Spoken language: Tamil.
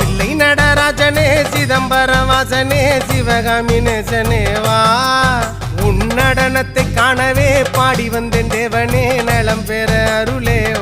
பிள்ளை நடராஜனே சிதம்பரவாசனே சிவகாமி நேசனேவா உன் நடனத்தை காணவே பாடி வந்தேன் தேவனே நலம் பெற அருளேவா